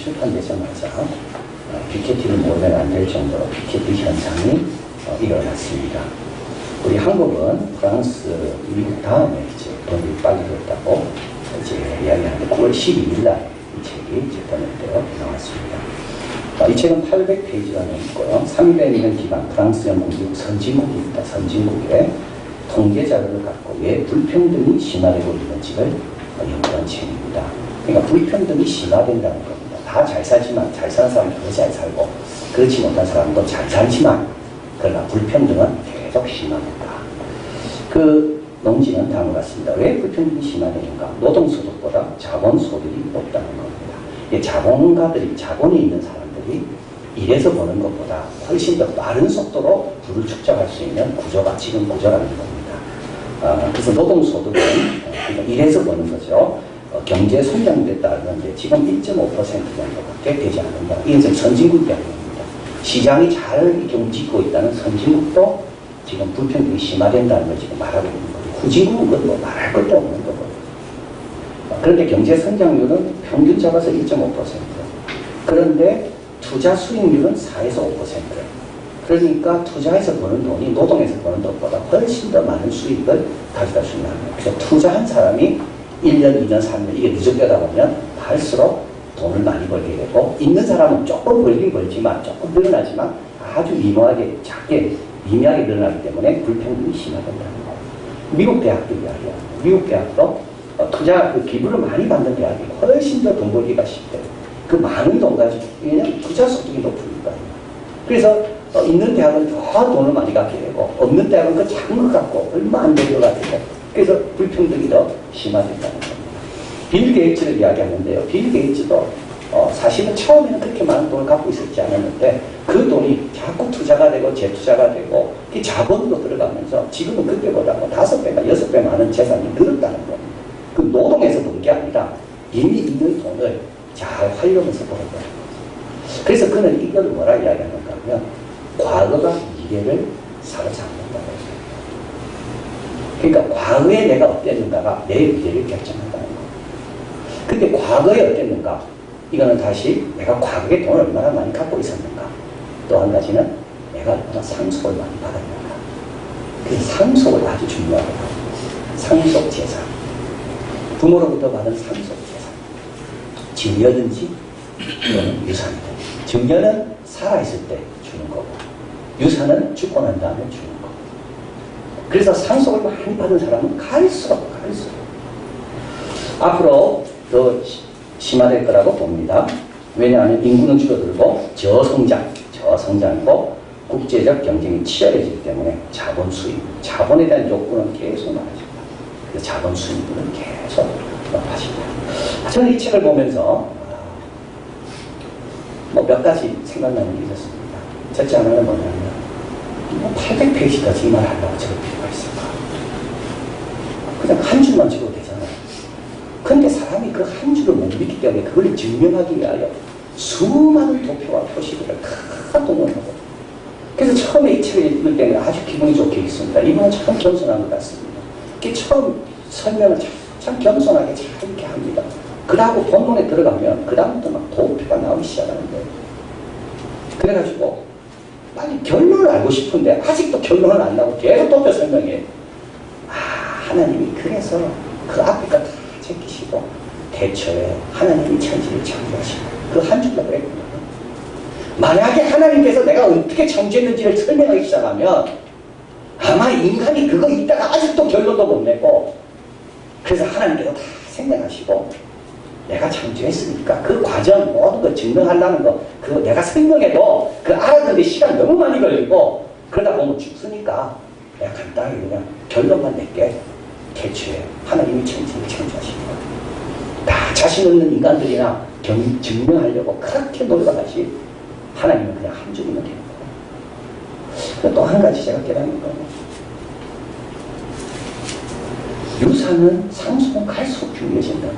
출판되자마자 어, 피케티를 모르면 안 될 정도로 피케티 현상이 어, 일어났습니다. 우리 한국은 프랑스, 미국 다음에 이제 돈이 빨리 들었다고 이제 이야기하는데 9월 12일 날 이 책이 이제 번역되어 나왔습니다. 어, 이 책은 800페이지가 넘고요. 300년 기간 프랑스 연구국 선진국입니다. 선진국의 통계 자료를 갖고 왜 불평등이 심화되고 있는지를 어, 연구한 책입니다. 그러니까 불평등이 심화된다는 겁니 다. 다잘 살지만 잘 사는 사람은 더잘 살고 그렇지 못한 사람도 잘 살지만 그러나 불평등은 계속 심화된다. 그 농지는 다음과 같습니다. 왜 불평등이 심화되는가? 노동소득보다 자본소득이 높다는 겁니다. 이 자본가들이, 자본이 있는 사람들이 일해서 버는 것보다 훨씬 더 빠른 속도로 부를 축적할 수 있는 구조가 지금 구조라는 겁니다. 아, 그래서 노동소득은 어, 그러니까 일해서 버는 거죠. 어, 경제 성장에 따르는데 지금 1.5% 정도밖에 되지 않는다. 이게 지금 선진국 이야기입니다. 시장이 잘 이렇게 움직이고 있다는 선진국도 지금 불평등이 심화된다는 걸 지금 말하고 있는 거죠. 후진국은 뭐 말할 것도 없는 거고. 그런데 경제 성장률은 평균 잡아서 1.5%. 그런데 투자 수익률은 4에서 5%. 그러니까 투자해서 버는 돈이 노동에서 버는 돈보다 훨씬 더 많은 수익을 가져다 거예요. 그래서 투자한 사람이 1년, 2년, 3년 이게 누적되다 보면 할수록 돈을 많이 벌게 되고 있는 사람은 조금 벌긴 벌지만 조금 늘어나지만 아주 미묘하게 작게 미미하게 늘어나기 때문에 불평등이 심화된다는 거예요. 미국 대학도 이야기합니다. 미국 대학도 어, 투자 그 기부를 많이 받는 대학이 훨씬 더 돈 벌기가 쉽대요. 그 많은 돈 가지고 왜냐면 투자 소득이 높으니까요. 그래서 어, 있는 대학은 더 돈을 많이 갖게 되고 없는 대학은 그 작은 것 갖고 얼마 안 되는 것 같아요. 그래서 불평등이 더 심화된다는 겁니다. 빌 게이츠를 이야기하는데요. 빌 게이츠도 어, 사실은 처음에는 그렇게 많은 돈을 갖고 있었지 않았는데 그 돈이 자꾸 투자가 되고 재투자가 되고 그 자본도 들어가면서 지금은 그때보다 뭐 다섯 배가 여섯 배 많은 재산이 늘었다는 겁니다. 그 노동에서 번게 아니라 이미 있는 돈을 잘 활용해서 버는 거예요. 그래서 그는 이걸 뭐라 이야기하는가 하면 과거가 미래를 사로잡는다고 해요. 그러니까 과거에 내가 어땠는가가 내 미래를 결정한다는 거예요. 근데 과거에 어땠는가? 이거는 다시 내가 과거에 돈을 얼마나 많이 갖고 있었는가? 또 한 가지는 내가 얼마나 상속을 많이 받았는가? 그 상속을 아주 중요하게 봐요. 상속 재산. 부모로부터 받은 상속 재산. 증여든지 또는 유산이든. 증여는 살아있을 때 주는 거고, 유산은 죽고 난 다음에 주는 거고. 그래서 상속을 많이 받은 사람은 갈수록 갈수록 앞으로 더 심화될 거라고 봅니다. 왜냐하면 인구는 줄어들고 저성장, 저성장이고 국제적 경쟁이 치열해지기 때문에 자본 수입, 자본에 대한 욕구는 계속 많아집니다. 그래서 자본 수입은 계속 높아집니다. 저는 이 책을 보면서 뭐 몇 가지 생각나는 게 있었습니다. 첫째 하나는 뭐냐면 뭐 800페이지 더 지말 하려고 적을 필요가 있을까? 그냥 한 줄만 적어도 되잖아요. 근데 사람이 그 한 줄을 못 믿기 때문에 그걸 증명하기 위하여 수많은 도표와 표시들을 다 동원하고 그래서 처음에 이 책을 읽을 때는 아주 기분이 좋게 읽습니다. 이분은 참 겸손한 것 같습니다. 그 처음 설명을 참, 참 겸손하게 잘 이렇게 합니다. 그러고 본문에 들어가면 그다음부터 막 도표가 나오기 시작하는 거예요. 그래가지고 빨리 결론을 알고 싶은데 아직도 결론을 안 나고 계속 도표 설명해. 아 하나님이 그래서 그 앞에 거다 제끼시고 대처에 하나님이 천지를 창조하시고 그 한 줄로 그랬거든요. 만약에 하나님께서 내가 어떻게 창조했는지를 설명하기 시작하면 아마 인간이 그거 있다가 아직도 결론도 못 내고 그래서 하나님께서 다 생각하시고 내가 창조했으니까 그 과정 모든 거 증명하려는 거 그거 내가 설명해도 그 알아듣는데 시간 너무 많이 걸리고 그러다 보면 죽으니까 내가 간단하게 그냥 결론만 낼게 대체 하나님이 천지를 창조하십니다. 다 자신 없는 인간들이나 경, 증명하려고 그렇게 노력하시 하나님은 그냥 한 줄이면 되는 거예요. 또한 가지 제가 깨닫는 거는 유산은 상속은 갈수록 중요해진다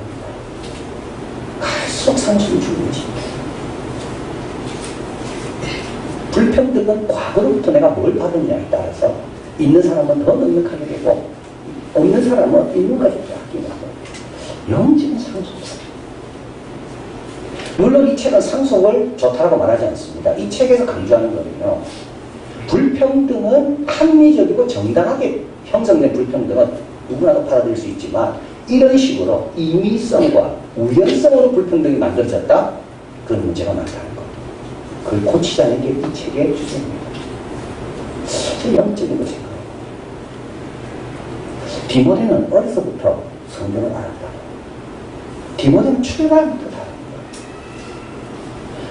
는 거예요. 상승 주는 것입니다. 불평등은 과거로부터 내가 뭘 받았냐에 따라서 있는 사람은 더 넉넉하게 되고 없는 사람은 있는 것이 아끼고 영적인 상속사. 물론 이 책은 상속을 좋다고 말하지 않습니다. 이 책에서 강조하는 거는요. 불평등은 합리적이고 정당하게 형성된 불평등은 누구나도 받아들일 수 있지만 이런 식으로 임의성과 우연성으로 불평등이 만들어졌다? 그런 문제가 많다는 것. 그걸 고치자는 게 이 책의 주제입니다. 제 영적인 거 생각해요. 디모데는 어려서부터 성경을 알았다. 디모데는 출발부터 다릅니다.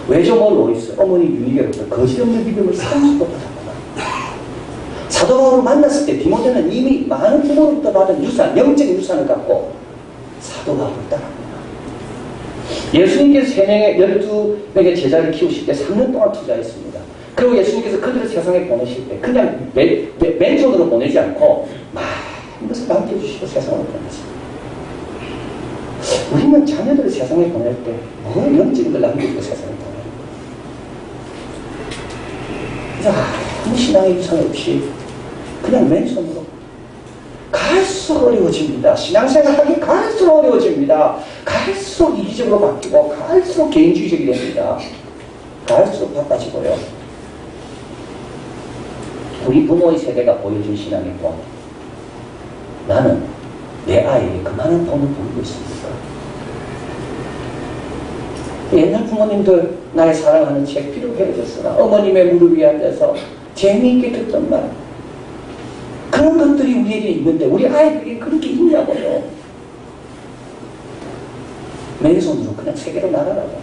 외조모 로이스, 어머니 유니게로부터 거짓없는 믿음을 사랑스럽게 받았구나. 사도 바울을 만났을 때 디모데는 이미 많은 부모로부터 받은 유산, 영적인 유산을 갖고 사도 바울을 따랐구나. 예수님께서 3명의 12명의 제자를 키우실 때 3년 동안 투자했습니다. 그리고 예수님께서 그들을 세상에 보내실 때 그냥 맨, 맨, 맨손으로 보내지 않고 많은 것을 남겨주시고 세상을 보내십니다. 우리는 자녀들을 세상에 보낼 때뭘 영적인 걸 남겨주고 세상에 보내요. 아무 신앙의 유산 없이 그냥 맨손으로 갈수록 어려워집니다. 신앙생활 하기 갈수록 어려워집니다. 갈수록 이기적으로 바뀌고 갈수록 개인주의적이 됩니다. 갈수록 바빠지고요. 우리 부모의 세대가 보여준 신앙의 본 나는 내 아이에게 그만한 돈을 보이고 있습니까? 옛날 부모님들 나의 사랑하는 책 필요 헤어졌으나 어머님의 무릎 위에 앉아서 재미있게 듣던 말 것들이 우리에게 있는데 우리 아이들에게 그런 게 있냐고요. 맨손으로 그냥 세계로 날아가고.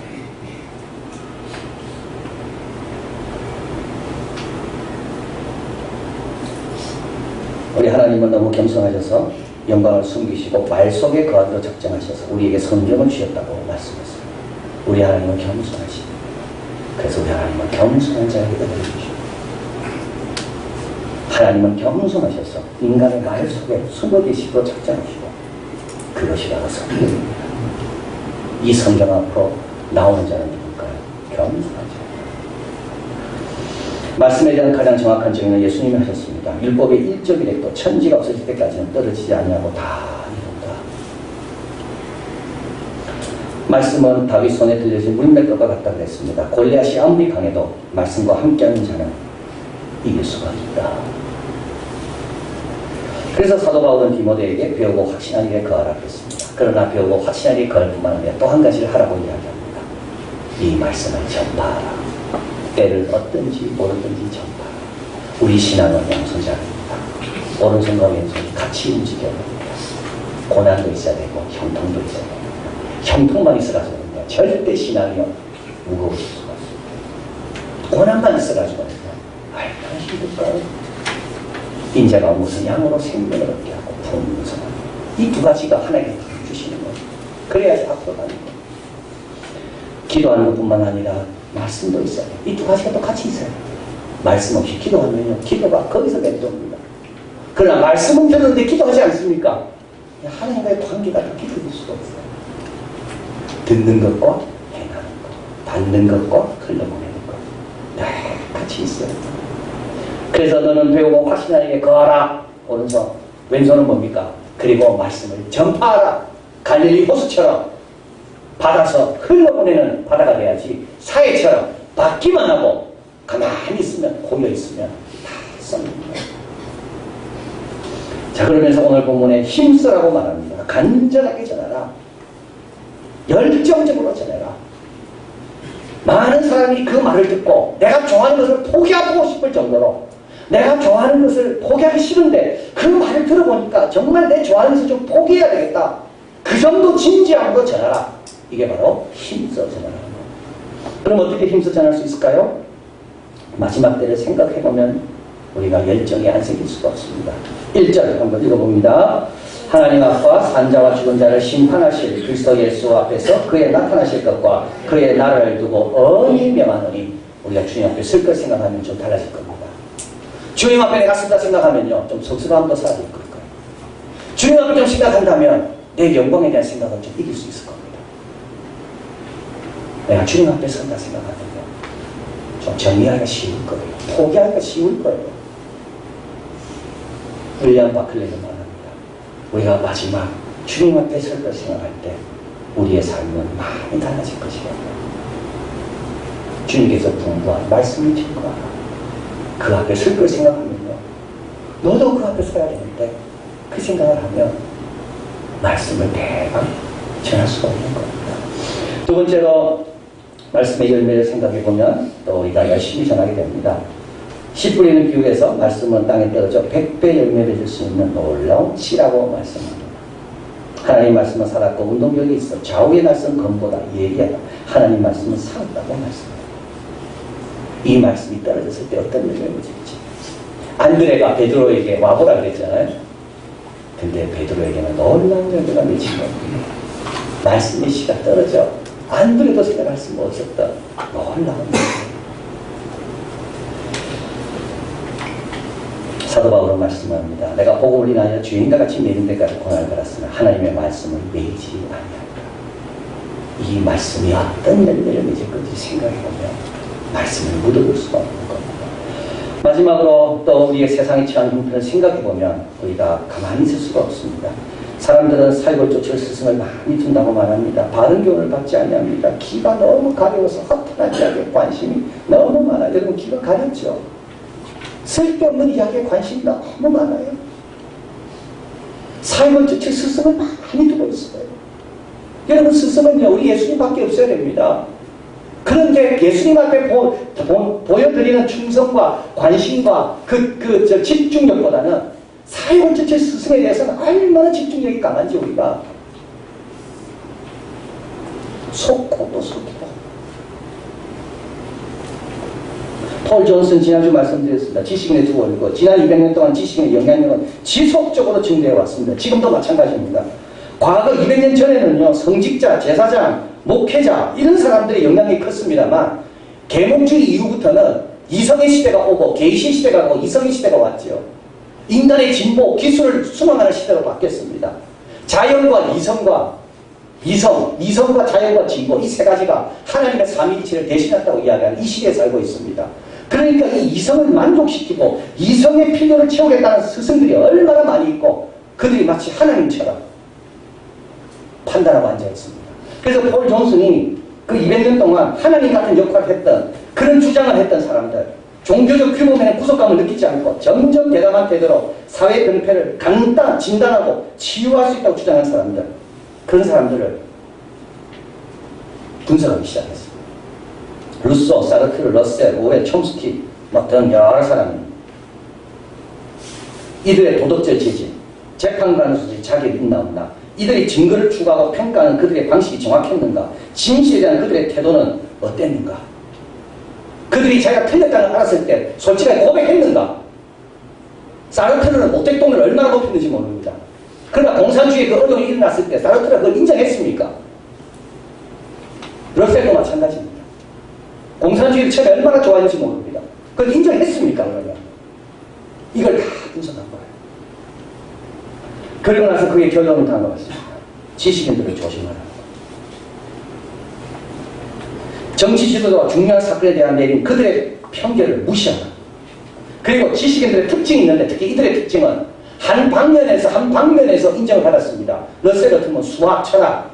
우리 하나님은 너무 겸손하셔서 영광을 숨기시고 말 속에 거하도록 작정하셔서 우리에게 성경을 주셨다고 말씀했어요. 우리 하나님은 겸손하십니다. 그래서 우리 하나님은 겸손한 자에게 주십니다. 하나님은 겸손하셔서 인간의 말 속에 숨어 계시고 작정하시고 그것이 바로 성경입니다. 이 성경 앞으로 나오는 자는 누굴까요? 겸손하죠. 말씀에 대한 가장 정확한 증인은 예수님이 하셨습니다. 율법의 일적이랬도 천지가 없어질 때까지는 떨어지지 아니하고 다 이룬다. 말씀은 다윗 손에 들려진 물맷돌과 같다 그랬습니다. 골리앗이 아무리 강해도 말씀과 함께하는 자는 이길 수가 있다. 그래서 사도 바울은 디모데에게 배우고 확신한 일에 거하라 그랬습니다. 그러나 배우고 확신한 일에 거할 뿐만 아니라 또 한 가지를 하라고 이야기합니다. 이 말씀을 전파하라. 때를 얻든지 모르든지 전파하라. 우리 신앙은 양손잡이입니다. 오른손과 왼손이 같이 움직여야 됩니다. 고난도 있어야 되고 형통도 있어야 됩니다. 형통만 있어가지고는 절대 신앙이 무거워질 수가 없습니다. 고난만 있어가지고는 얼마나 힘들까요? 인자가 무슨 양으로 생명을 얻게 하고 풍성한 이두 가지가 하나님께 주시는 거예요. 그래야지 앞으로 가는 거예요. 기도하는 것뿐만 아니라 말씀도 있어요. 이 두 가지가 또 같이 있어요. 말씀 없이 기도하면요. 기도가 거기서 맺도입니다. 그러나 말씀은 듣는데 기도하지 않습니까? 하나님과의 관계가 더 깊어질 수가 없어요. 듣는 것과 행하는 것, 받는 것과 흘러보내는 것. 네, 같이 있어요. 그래서 너는 배우고 확신하게 거하라. 오른손. 왼손은 뭡니까? 그리고 말씀을 전파하라. 갈릴리 호수처럼 받아서 흘러보내는 바다가 돼야지 사회처럼 받기만 하고 가만히 있으면 고여 있으면 다 썩는다. 자 그러면서 오늘 본문에 힘쓰라고 말합니다. 간절하게 전하라. 열정적으로 전해라. 많은 사람이 그 말을 듣고 내가 좋아하는 것을 포기하고 싶을 정도로 내가 좋아하는 것을 포기하기 싫은데 그 말을 들어보니까 정말 내 좋아하는 것을 좀 포기해야 되겠다. 그 정도 진지함으로 전하라. 이게 바로 힘써 전하는 거. 그럼 어떻게 힘써 전할 수 있을까요? 마지막 때를 생각해보면 우리가 열정이 안 생길 수가 없습니다. 1절 한번 읽어봅니다. 하나님 앞과 산자와 죽은 자를 심판하실 그리스도 예수 앞에서 그의 나타나실 것과 그의 나라를 두고 언히 명하노니 우리가 주님 앞에 쓸 것 생각하면 좀 달라질 겁니다. 주님 앞에 내가 쓴다 생각하면요 좀 섭섭함도 사라질 거예요. 주님 앞에 좀 생각한다면 내 영광에 대한 생각을 좀 이길 수 있을 겁니다. 내가 주님 앞에 선다 생각하면 좀 정리하기가 쉬울 거예요. 포기하기가 쉬울 거예요. 윌리엄 바클레는 말합니다. 우리가 마지막 주님 앞에 설 걸 생각할 때 우리의 삶은 많이 달라질 것이다. 주님께서 분부한 말씀을 증거하라. 그 앞에 설걸 생각하면요. 너도 그 앞에 서야 되는데 그 생각을 하면 말씀을 대강 전할 수가 없는 겁니다. 두 번째로 말씀의 열매를 생각해 보면 또 우리가 열심히 전하게 됩니다. 씨 뿌리는 비유에서 말씀은 땅에 떨어져 백배 열매를 줄 수 있는 놀라운 씨라고 말씀합니다. 하나님 말씀은 살았고 운동력이 있어 좌우의 날선 검보다 예리하다. 하나님 말씀은 살았다고 말씀합니다. 이 말씀이 떨어졌을 때 어떤 열매를 맺을지. 안드레가 베드로에게 와보라 그랬잖아요. 근데 베드로에게는 놀라운 열매가 맺힌 겁니다. 말씀의 씨가 떨어져 안드레도 생각할 수 없었던 놀라운. 사도 바울은 말씀합니다. 내가 복음을 인하여 주인과 같이 내린 데까지 고난을 받았으나 하나님의 말씀을 매이지 아니하리라. 이 말씀이 어떤 열매를 맺을 건지 생각해보면 말씀을 묻어볼 수가 없는 겁니다. 마지막으로 또 우리의 세상에 처한 형편을 생각해보면 우리가 가만히 있을 수가 없습니다. 사람들은 사익을 쫓을 스승을 많이 둔다고 말합니다. 바른 교훈을 받지 아니합니다. 귀가 너무 가려워서 허탄한 이야기에 관심이 너무 많아요. 여러분 귀가 가렵죠? 쓸데없는 이야기에 관심이 너무 많아요. 사익을 쫓을 스승을 많이 두고 있어요. 여러분 스승은요 우리 예수님밖에 없어야 됩니다. 그런데 예수님 앞에 보, 보, 여드리는 충성과 관심과 그, 그, 저 집중력보다는 사역을 쫓을 스승에 대해서는 얼마나 집중력이 강한지 우리가 속고도 속이고 폴 존슨 지난주 말씀드렸습니다. 지식인의 두 월이고 지난 200년 동안 지식인의 영향력은 지속적으로 증대해 왔습니다. 지금도 마찬가지입니다. 과거 200년 전에는요 성직자, 제사장, 목회자 이런 사람들의 영향이 컸습니다만 계몽주의 이후부터는 이성의 시대가 오고 계시 시대가 오고 이성의 시대가 왔죠. 인간의 진보, 기술을 수망하는 시대로 바뀌었습니다. 자연과 이성과 이성, 이성과 자연과 진보 이 세 가지가 하나님의 삼위일체를 대신했다고 이야기하는 이 시대에 살고 있습니다. 그러니까 이 이성을 만족시키고 이성의 필요를 채우겠다는 스승들이 얼마나 많이 있고 그들이 마치 하나님처럼 판단하고 앉아 있습니다. 그래서 폴 존슨이 그 200년 동안 하나님 같은 역할을 했던 그런 주장을 했던 사람들 종교적 규모에는 구속감을 느끼지 않고 점점 대담한 태도로 사회 병폐를 간단 진단하고 치유할 수 있다고 주장하는 사람들 그런 사람들을 분석하기 시작했습니다. 루소, 사르트르, 러셀, 오웨, 촘스키 뭐등 여러 사람이 이들의 도덕적 지지, 재판관으로서의 자격이 있나 없나 이들이 증거를 추구하고 평가하는 그들의 방식이 정확했는가? 진실에 대한 그들의 태도는 어땠는가? 그들이 자기가 틀렸다는 알았을 때 솔직하게 고백했는가? 사르트르는 모택동을 얼마나 높였는지 모릅니다. 그러나 공산주의 그 어려움이 일어났을 때 사르트르가 그걸 인정했습니까? 러셀도 마찬가지입니다. 공산주의를 처음에 얼마나 좋아했는지 모릅니다. 그걸 인정했습니까 그러면? 이걸 다 거예요 그리고 나서 그의 결론을 다 넣었습니다. 지식인들을 조심하라. 정치 지도자와 중요한 사건에 대한 내린 그들의 편견을 무시하라. 그리고 지식인들의 특징이 있는데 특히 이들의 특징은 한 방면에서 한 방면에서 인정을 받았습니다. 러셀 같은 수학, 철학.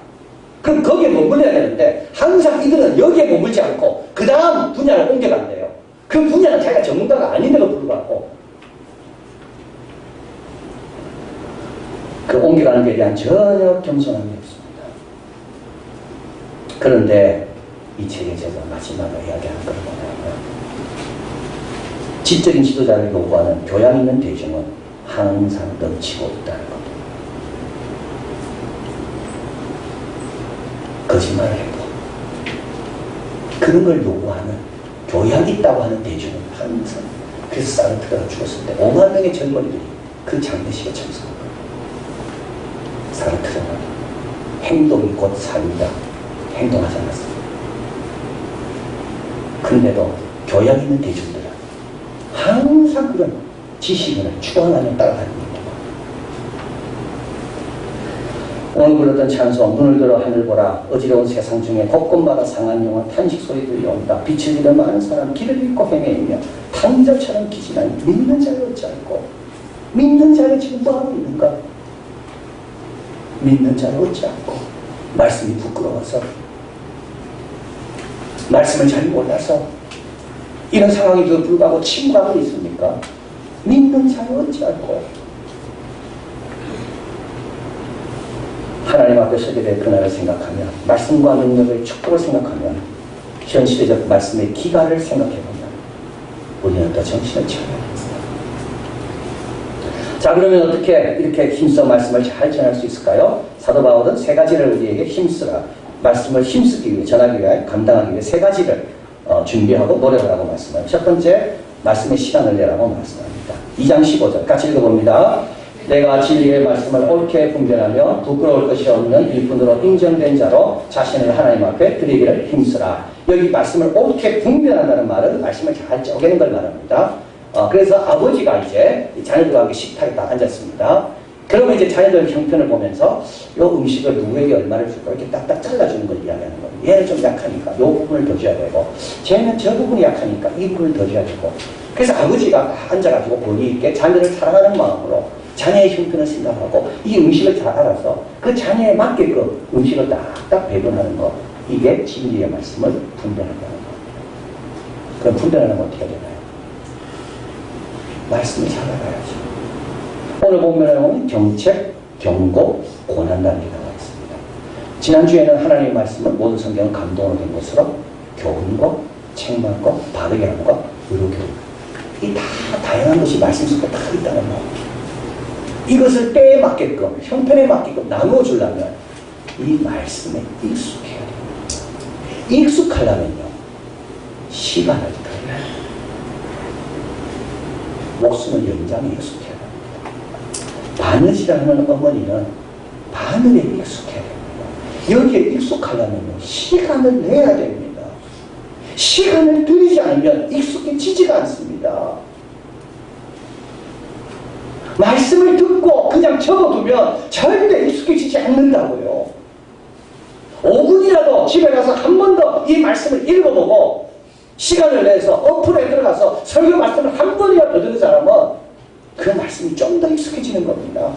그럼 거기에 머물러야 되는데 항상 이들은 여기에 머물지 않고 그 다음 분야를 옮겨간대요. 그 분야는 자기가 전문가가 아닌데도 불구하고 그 옮겨가는 것에 대한 전혀 겸손함이 없습니다. 그런데 이 책에 제가 마지막으로 이야기하는 건 뭐냐면 지적인 지도자를 요구하는 교양 있는 대중은 항상 넘치고 있다는 겁니다. 거짓말을 해도 그런 걸 요구하는 교양 있다고 하는 대중은 항상 그래서 사르트가 죽었을 때 5만 명의 젊은이들이 그 장례식에 참석합니다. 사르트르는 행동이 곧 삶이다. 행동하지 않았습니다. 근데도 교양 있는 대중들은 항상 그런 지식인을 추앙하며 따라다닙니다. 오늘 부르던 찬송 눈을 들어 하늘 보라 어지러운 세상 중에 곳곳마다 상한 영혼 탄식 소리 들려온다 빛을 잃은 많은 사람 길을 잃고 헤매이며 탕자처럼 기진하니 믿는 자를 얻지 않고 믿는 자를 지금 뭐하고 있는가 믿는 자를 얻지 않고 말씀이 부끄러워서 말씀을 잘 몰라서 이런 상황에도 불구하고 침묵하고 있습니까? 믿는 자를 얻지 않고 하나님 앞에 될 그날을 생각하면 말씀과 능력의 축복을 생각하면 현실적 말씀의 기가를 생각해보면 우리는 더 정신을 합니다. 자 그러면 어떻게 이렇게 힘써 말씀을 잘 전할 수 있을까요? 사도 바울은 세 가지를 우리에게 힘쓰라 말씀을 힘쓰기 위해 전하기 위해 감당하기 위해 세 가지를 어, 준비하고 노력을 하고 말씀합니다. 첫 번째 말씀의 시간을 내라고 말씀합니다. 2장 15절 같이 읽어봅니다. 내가 진리의 말씀을 옳게 분별하며 부끄러울 것이 없는 일꾼으로 인정된 자로 자신을 하나님 앞에 드리기를 힘쓰라. 여기 말씀을 옳게 분별한다는 말은 말씀을 잘 쪼개는 걸 말합니다. 어, 그래서 아버지가 이제 자녀들과 함께 식탁에 딱 앉았습니다. 그러면 이제 자녀들 형편을 보면서 이 음식을 누구에게 얼마를 줄까 이렇게 딱딱 잘라주는 걸 이야기하는 거예요. 얘는 좀 약하니까 이 부분을 더 줘야 되고 쟤는 저 부분이 약하니까 이 부분을 더 줘야 되고 그래서 아버지가 앉아가지고 권위 있게 자녀를 사랑하는 마음으로 자녀의 형편을 생각하고 이 음식을 잘 알아서 그 자녀에 맞게끔 음식을 딱딱 배분하는 거 이게 진리의 말씀을 분별한다는 겁니다. 그럼 분별하는 건 어떻게 해야 되나요? 말씀을 잘 알아야죠. 오늘 보면 경책, 경고, 고난단이 나와 있습니다. 지난주에는 하나님의 말씀을 모든 성경은 감동으로 된 것으로 교훈과 책망과 바르게 것, 의료교육 이다 다양한 것이 말씀 속에 다 있다는 거. 이것을 때에 맞게끔 형편에 맞게끔 나누어 주려면 이 말씀에 익숙해야 됩니다. 익숙하려면요 시간을 돼요. 목숨을 연장에 익숙해야 됩니다. 바느질하는 어머니는 바늘에 익숙해야 됩니다. 여기에 익숙하려면 시간을 내야 됩니다. 시간을 들이지 않으면 익숙해지지가 않습니다. 말씀을 듣고 그냥 적어두면 절대 익숙해지지 않는다고요. 5분이라도 집에 가서 한 번 더 이 말씀을 읽어보고 시간을 내서 어플에 들어가서 설교 말씀을 한 번이라도 더 듣는 사람은 그 말씀이 좀 더 익숙해지는 겁니다.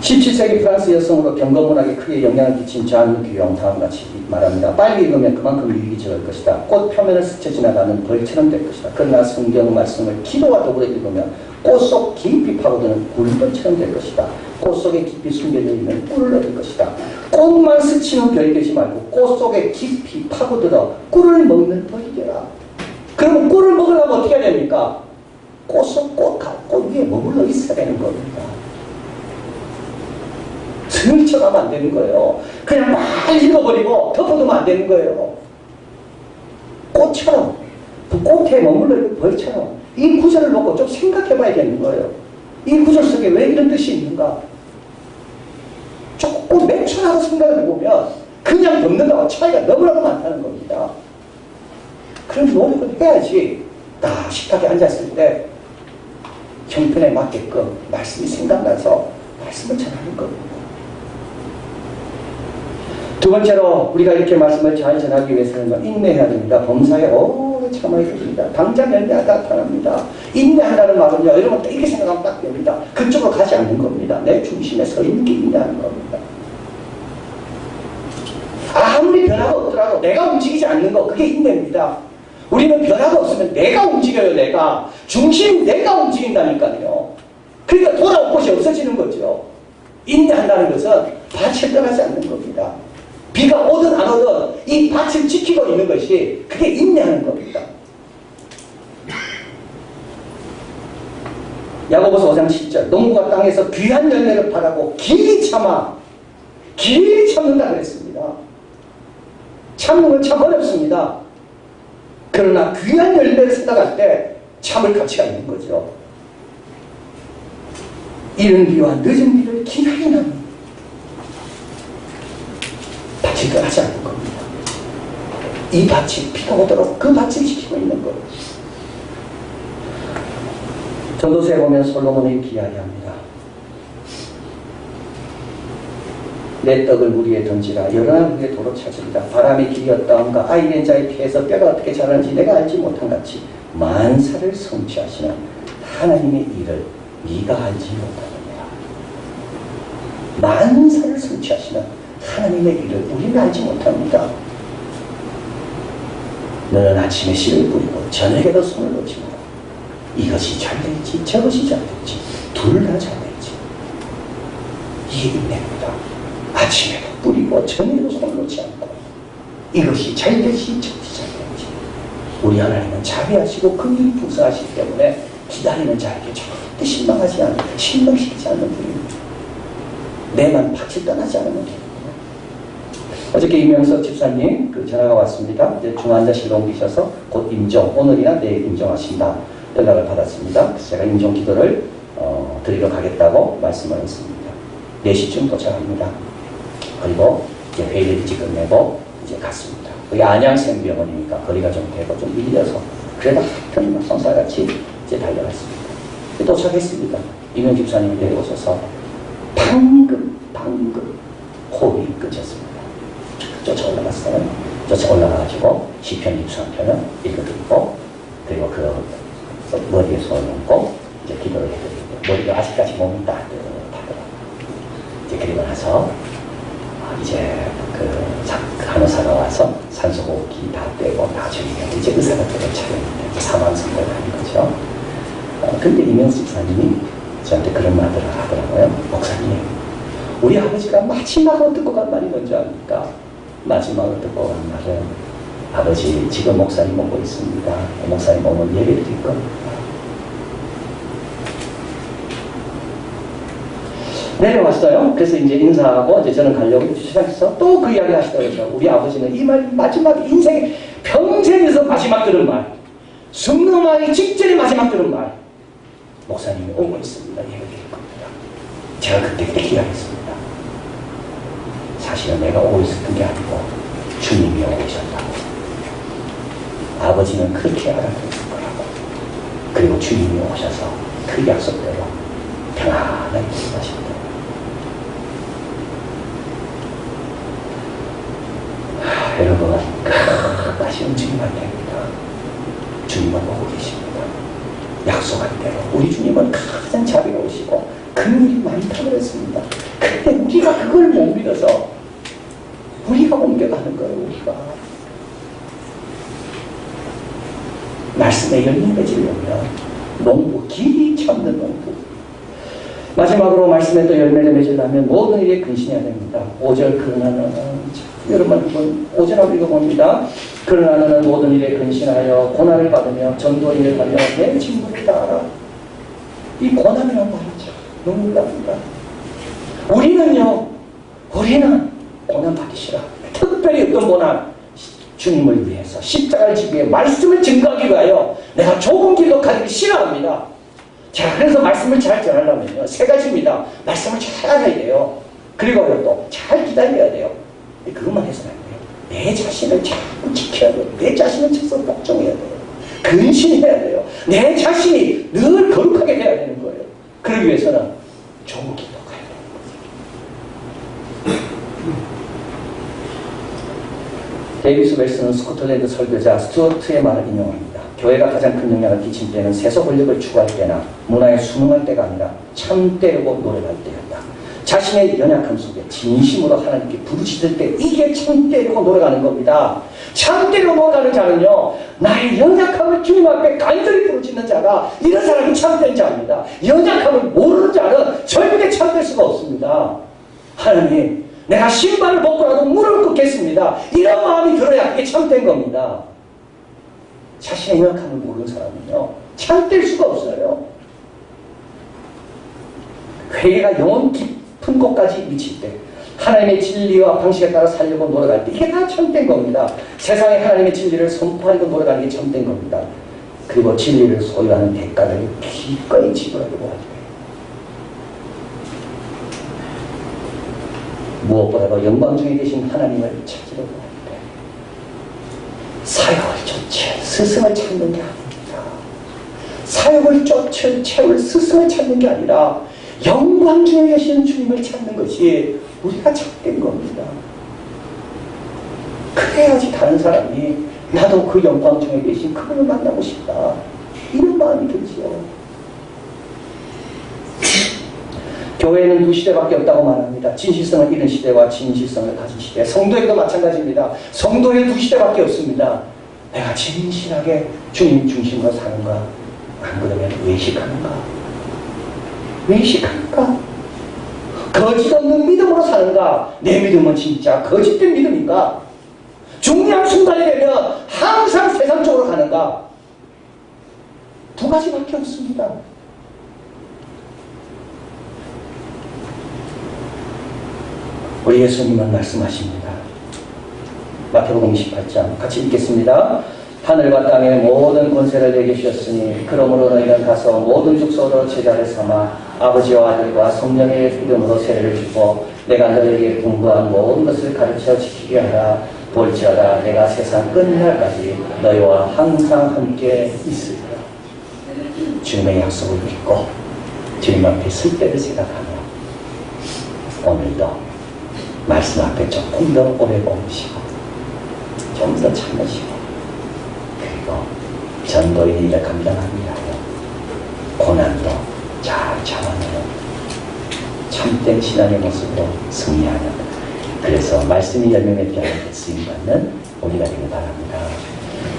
17세기 프랑스 여성으로 경건문학에 크게 영향을 끼친 잔 규영 다음과 같이 말합니다. 빨리 읽으면 그만큼 유익해질 것이다. 꽃 표면을 스쳐 지나가는 벌처럼 될 것이다. 그러나 성경 말씀을 기도와 더불어 읽으면 꽃 속 깊이 파고드는 굴벌처럼 될 것이다. 꽃 속에 깊이 숨겨져 있는 꿀을 얻을 것이다. 꽃만 스치는 별이 되지 말고 꽃 속에 깊이 파고들어 꿀을 먹는 벌이 되라. 그러면 꿀을 먹으려면 어떻게 해야 됩니까? 꽃 속 꽃, 꽃 위에 머물러 있어야 되는 겁니다. 스쳐가면 안 되는 거예요. 그냥 막 읽어버리고 덮어두면 안 되는 거예요. 꽃처럼, 그 꽃에 머물러 있는 벌처럼 이 구절을 놓고 좀 생각해 봐야겠는 거예요. 이 구절 속에 왜 이런 뜻이 있는가? 맹천하고 생각을 해보면 그냥 덮는다고 차이가 너무나도 많다는 겁니다. 그런 노력을 해야지 딱 식탁에 앉았을 때 형편에 맞게끔 말씀이 생각나서 말씀을 전하는 겁니다. 두 번째로 우리가 이렇게 말씀을 잘 전하기 위해서는 인내해야 됩니다. 범사에 오래 참아야 됩니다. 당장 열매가 나타납니다. 인내한다는 말은요. 여러분 이렇게 생각하면 딱 됩니다. 그쪽으로 가지 않는 겁니다. 내 중심에 서 있는 게 인내하는 겁니다. 아무리 변화가 없더라도 내가 움직이지 않는 거 그게 인내입니다. 우리는 변화가 없으면 내가 움직여요. 내가. 중심 내가 움직인다니까요. 그러니까 돌아올 곳이 없어지는 거죠. 인내한다는 것은 밭을 떠나지 않는 겁니다. 비가 오든 안 오든 이 밭을 지키고 있는 것이 그게 인내하는 겁니다. 야고보서 5장 10절 농부가 땅에서 귀한 열매를 바라고 길이 참아 길이 참는다 그랬습니다. 참는 건 참 어렵습니다. 그러나 귀한 열매를 생각할 때 참을 가치가 있는 거죠. 이른 비와 늦은 비를 기나게 나는 밭이 떠나지 않는 겁니다. 이 밭이 비가 오도록 그 밭을 지키고 있는 거예요. 전도서에 보면 솔로몬이 이렇게 이야기합니다. 내 떡을 물 위에 던지라. 물 위에 도로 찾으리라. 바람의 길이 어떠한가 아이된 자의 피에서 뼈가 어떻게 자라는지 내가 알지 못한 같이 만사를 성취하시는 하나님의 일을 네가 알지 못하느냐 만사를 성취하시는 하나님의 일을 우리는 알지 못합니다. 너는 아침에 씨를 뿌리고 저녁에도 손을 놓지 마라 이것이 잘 될지 저것이 잘 될지 둘 다 잘 될지 이 인내입니다 아침에도 뿌리고 저녁에도 손을 놓지 않고 이것이 잘 될지 저것이 잘 될지 우리 하나님은 자비하시고 긍휼이 풍성하시기 때문에 기다리는 자에게 절대 실망하지 않는 실망시키지 않는 분입니다 내만 팍치 떠나지 않으면 됩니다 어저께 이명석 집사님 그 전화가 왔습니다. 이제 중환자실로 옮기셔서 곧 임종, 오늘이나 내일 임종하신다 연락을 받았습니다. 그래서 제가 임종 기도를 어, 드리러 가겠다고 말씀을 했습니다. 4시쯤 도착합니다. 그리고 이제 회의를 일찍 끝내고 이제 갔습니다. 그게 안양생병원이니까 거리가 좀 되고 좀 밀려서 그래도 하여튼 성사같이 이제 달려갔습니다. 도착했습니다. 이명 집사님이 내려오셔서 방금 방금 호흡이 끊겼습니다. 쫓아 올라갔어요. 쫓아 올라가가지고 시편 23편을 읽어드리고 그리고 그 머리에 손을 얹고 이제 기도를 해드리고 머리가 아직까지 몸이 따뜻하더라고요. 이제 그리고 나서 아, 이제 그 사- 간호사가 와서 산소 호흡기 다 떼고 다 줄이면 이제 의사가 들을 차례입니다. 사망 선고를 하는 거죠. 어, 근데 이명수 집사님이 저한테 그런 말을 하더라고요. 목사님, 우리 아버지가 마지막으로 듣고 간 말이 뭔지 압니까? 마지막으로 듣고 간 말은 아버지 지금 목사님 오고 있습니다. 목사님 오면 예배 드릴 겁니다. 내려왔어요. 그래서 이제 인사하고 이제 저는 가려고 시작해서 또 그 이야기 하시더라고요. 우리 아버지는 이 말 마지막 인생 평생에서 마지막 들은 말, 승리하기 직전에 마지막 들은 말. 목사님이 오고 있습니다. 예배 드릴 겁니다. 제가 그때 기다렸습니다. 사실은 내가 오고 있었던 게 아니고 주님이 오고 계셨다고. 아버지는 그렇게 알아들었을 거라고. 그리고 주님이 오셔서 그 약속대로 평안하게 말씀하십니다. 여러분, 끝까지 움직이면 안 됩니다. 주님은 오고 계십니다. 약속한 대로 우리 주님은 가장 자비로우시고 긍휼이 많다고 그랬습니다. 근데 우리가 그걸 못 믿어서 우리가 옮겨가는 거예요, 우리가. 말씀에 열매 맺으려면 농부, 길이 참는 농부. 마지막으로 말씀에 또 열매를 맺으려면 모든 일에 근신해야 됩니다. 5절 그러나는 여러분 한번 5절 한번 읽어봅니다. 그러나 너는 모든 일에 근신하여 고난을 받으며 전도인을 하며 내 직무를 다하라. 이 고난이란 말이 참 너무 놀랍니다. 우리는요, 우리는 고난 싫어. 특별히 어떤 고난, 주님을 위해서 십자가를 지기 위해 말씀을 증거하기 위하여 내가 좋은 길로 가기 싫어합니다. 자, 그래서 말씀을 잘 전하려면요. 세 가지입니다. 말씀을 잘 알아야 돼요. 그리고 또 잘 기다려야 돼요. 근데 그것만 해서는 안 돼요. 내 자신을 자꾸 지켜야 돼요. 내 자신을 쳐서 복종해야 돼요. 근신해야 돼요. 내 자신이 늘 거룩하게 돼야 되는 거예요. 그러기 위해서는 길로 가야 돼요. 데이비스 웰스는 스코틀랜드 설교자 스튜어트의 말을 인용합니다. 교회가 가장 큰 영향을 끼친 때는 세속 권력을 추구할 때나 문화에 순응할 때가 아니라 참되고 노래할 때였다. 자신의 연약함 속에 진심으로 하나님께 부르짖을 때 이게 참되고 노래가는 겁니다. 참되고 노래가는 자는요. 나의 연약함을 주님 앞에 간절히 부르짖는 자가 이런 사람이 참된 자입니다. 연약함을 모르는 자는 절대 참될 수가 없습니다. 하나님 내가 신발을 벗고라도 무릎 꿇겠습니다. 이런 마음이 들어야 그게 참된 겁니다. 자신의 연약함을 모르는 사람은요. 참될 수가 없어요. 회개가 영혼 깊 은 곳까지 미칠 때 하나님의 진리와 방식에 따라 살려고 노력할 때 이게 다 참된 겁니다. 세상에 하나님의 진리를 선포하려고 노력하는 게 참된 겁니다. 그리고 진리를 소유하는 대가를 기꺼이 지불하려고 하죠. 무엇보다도 영광 중에 계신 하나님을 찾으려고 합니다. 사역을 좋지 스승을 찾는 게 아닙니다. 사역을 쫓을 채울 스승을 찾는 게 아니라 영광 중에 계시는 주님을 찾는 것이 우리가 찾된 겁니다. 그래야지 다른 사람이 나도 그 영광 중에 계신 그분을 만나고 싶다. 이런 마음이 들지요. 교회는 두 시대밖에 없다고 말합니다. 진실성을 잃은 시대와 진실성을 가진 시대. 성도에도 마찬가지입니다. 성도의 두 시대밖에 없습니다. 내가 진실하게 주님 중심으로 사는가? 안 그러면 외식하는가? 외식하는가? 거짓 없는 믿음으로 사는가? 내 믿음은 진짜 거짓된 믿음인가? 중요한 순간이 되면 항상 세상적으로 가는가? 두 가지밖에 없습니다. 우리 예수님은 말씀하십니다. 마태복음 28장 같이 읽겠습니다. 하늘과 땅의 모든 권세를 내게 주셨으니 그러므로 너희는 가서 모든 족속으로 제자를 삼아 아버지와 아들과 성령의 이름으로 세례를 주고 내가 너희에게 공부한 모든 것을 가르쳐 지키게 하라. 볼지어다. 내가 세상 끝날까지 너희와 항상 함께 있으리라. 주님의 약속을 믿고 주님 앞에 설 때를 생각하며 오늘도 말씀 앞에 조금 더 오래 머무시고 좀 더 참으시고 일을 감당하기 위하여 고난도 잘 참아내는 참된 신앙의 모습으로 승리하는 그래서 말씀이 열매 맺게 하는 쓰임받는 우리가 되길 바랍니다.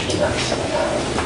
기도하겠습니다.